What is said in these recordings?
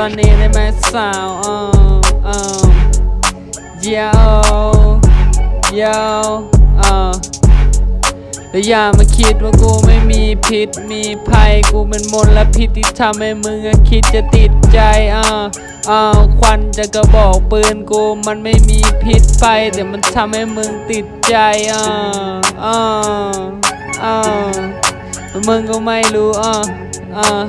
ตอนนี้ได้ไหมสาวเออเออเยาเยาเออแต่อย่ามาคิดว่ากูไม่มีพิษมีภัยกูเป็นมลพิษที่ทำให้มึงคิดจะติดใจอ่าอ่าควันจะกระบอกปืนกูมันไม่มีพิษไฟแต่มันทำให้มึงติดใจอ่าอ่าอ่ามึงก็ไม่รู้อ่าอ่า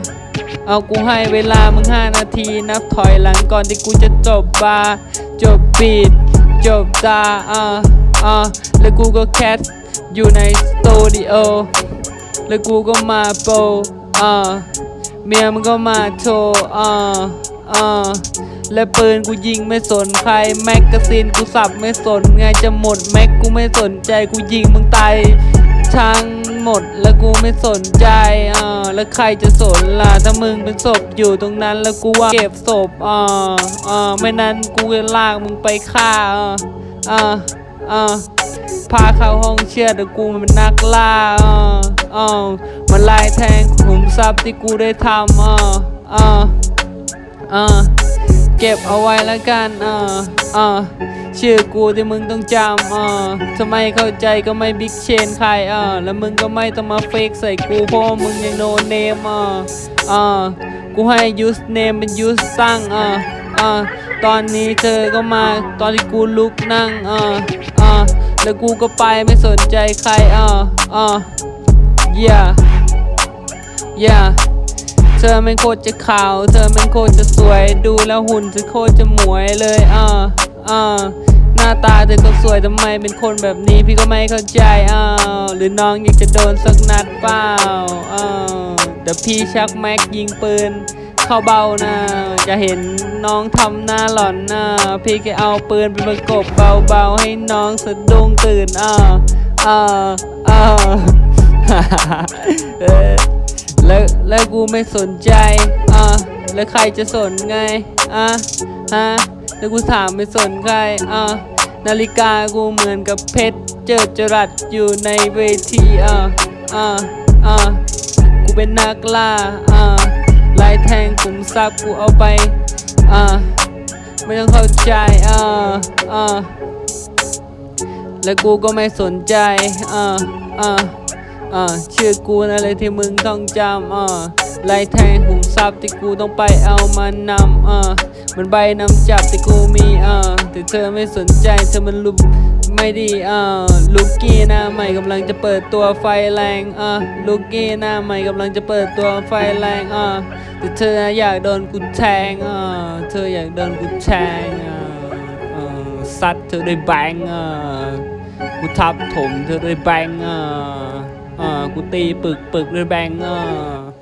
เอากูให้เวลามึงห้านาที นับถอยหลังก่อนที่กูจะจบบาร์จบบีดจบตาอ่าอ่าแล้วกูก็แคทอยู่ในสตูดิโอแล้วกูก็มาโปรอ่าเมียมึงก็มาโทรอ่าอ่าและปืนกูยิงไม่สนใครแม็กกาซีนกูสับไม่สนไงจะหมดแม็กกูไม่สนใจกูยิงมึงตาย ทั้งหมดแล้วกูไม่สนใจอ่าแล้วใครจะสนล่ะถ้ามึงเป็นศพอยู่ตรงนั้นแล้วกูว่าเก็บศพอ่าอ่าไม่นั้นกูจะลากมึงไปฆ่าอ่าอ่าอ่าพาเข้าห้องเชื่อดแต่กูมันเป็นนักล่าอ่าอ่ามันไล่แทงขุมทรัพย์ที่กูได้ทำอ่าอ่าอ่า เก็บเอาไว้แล้วกันอ่าอ่าชื่อกูที่มึงต้องจำอ่าทำไมเข้าใจก็ไม่บิ๊กเชนใครอ่าแล้วมึงก็ไม่ต้องมาเฟกใส่กูเพราะมึงยังโนเนมอ่าอ่ากูให้ยูสเนมเป็นยูสตั้งอ่าอ่าตอนนี้เธอก็มาตอนที่กูลุกนั่งอ่าอ่าแล้วกูก็ไปไม่สนใจใครอ่าอ่า yeah yeah เธอม่งโคตรจะขาว เธอม่งโคตรจะสวย ดูแล้วหุ่นเธอโคตรจะหมวยเลยอ่าอ่าหน้าตาเธอก็สวยทำไมเป็นคนแบบนี้พี่ก็ไม่เข้าใจอ้าวหรือน้องอยากจะโดนสักนัดเปล่าอ้าวเดี๋ยวพี่ชักแม็กยิงปืนเข้าเบ้านะจะเห็นน้องทำหน้าหล่อนนะพี่แค่เอาปืนไปประกบเบาๆให้น้องสะดุ้งตื่นอ่าวอ่าวอ่าเออ แล้วแล้วกูไม่สนใจอะแล้วใครจะสนไงอะฮะแล้วกูถามไม่สนใครอะนาฬิกากูเหมือนกับเพชรเจิดจรัสอยู่ในเวทีอะอะอะกูเป็นนักล่าอะลายแทงขุมทรัพย์กูเอาไปอะไม่ต้องเข้าใจอะอะแล้วกูก็ไม่สนใจอะอะ อ่าชื่อกูนั่นเลยที่มึงต้องจำอ่าไล่แทงหุมทรัพย์ที่กูต้องไปเอามานำอ่ามันใบนำจับที่กูมีอ่าแต่เธอไม่สนใจเธอมันลุกไม่ดีอ่าลูกกี้หน้าใหม่กำลังจะเปิดตัวไฟแรงอ่าลูกกี้หน้าใหม่กำลังจะเปิดตัวไฟแรงอ่าแต่เธออยากโดนกูแทงอ่าเธออยากโดนกูแทงอ่าอ่าซัดเธอด้วยแบงก์อ่ากูทับถมเธอด้วยแบงก์อะ อ่ากูตีปึกปึกด้วยแบงอะ